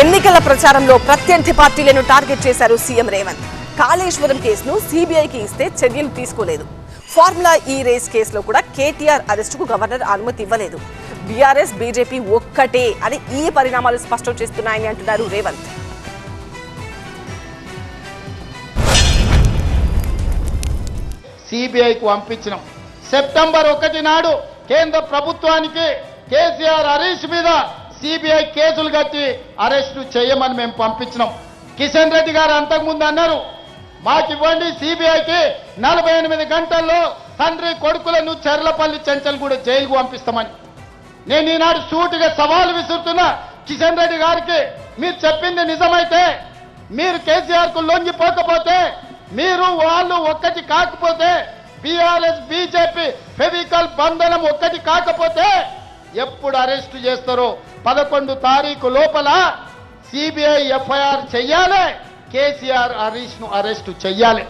ఎన్నికల ప్రచారంలో ప్రత్యర్థి పార్టీలను టార్గెట్ చేశారు సీఎం రేవంత్. కాళేశ్వరం కేసును సిబిఐకి ఇస్తే చర్యలు తీసుకోలేదు. ఫార్ములా ఈ రేస్ కేసులో కూడా కేటీఆర్ అరెస్టుకు గవర్నర్ అనుమతి ఇవ్వలేదు. బీఆర్ఎస్ బీజేపీ ఒక్కటే అని ఈ పరిణామాలు స్పష్టం చేస్తున్నాయని అంటున్నారు రేవంత్. సిబిఐకు పంపించినాం. సెప్టెంబర్ ఒకటి నాడు కేంద్ర ప్రభుత్వానికి కేసీఆర్ హరీష్ మీద సిబిఐ కేసులు కట్టి అరెస్టు చేయమని మేము పంపించినాం. కిషన్ రెడ్డి గారు అంతకుముందు అన్నారు మాకు ఇవ్వండి సిబిఐకి నలభై ఎనిమిది గంటల్లో తండ్రి కొడుకులను చెర్లపల్లి చెంచల్ కూడా జైలుకు పంపిస్తామని. నేను ఈనాడు సూటిగా సవాలు విసురుతున్నా కిషన్ రెడ్డి గారికి మీరు చెప్పింది నిజమైతే మీరు కేసీఆర్కు లొంగిపోకపోతే మీరు వాళ్ళు ఒక్కటి కాకపోతే బీఆర్ఎస్ బీజేపీ ఫెవికల్ బంధనం ఒక్కటి కాకపోతే ఎప్పుడు అరెస్ట్ చేస్తారో పదకొండు తారీఖు లోపల సిబిఐ ఎఫ్ఐఆర్ చెయ్యాలి. కేసీఆర్ హరీష్ను అరెస్టు చెయ్యాలి.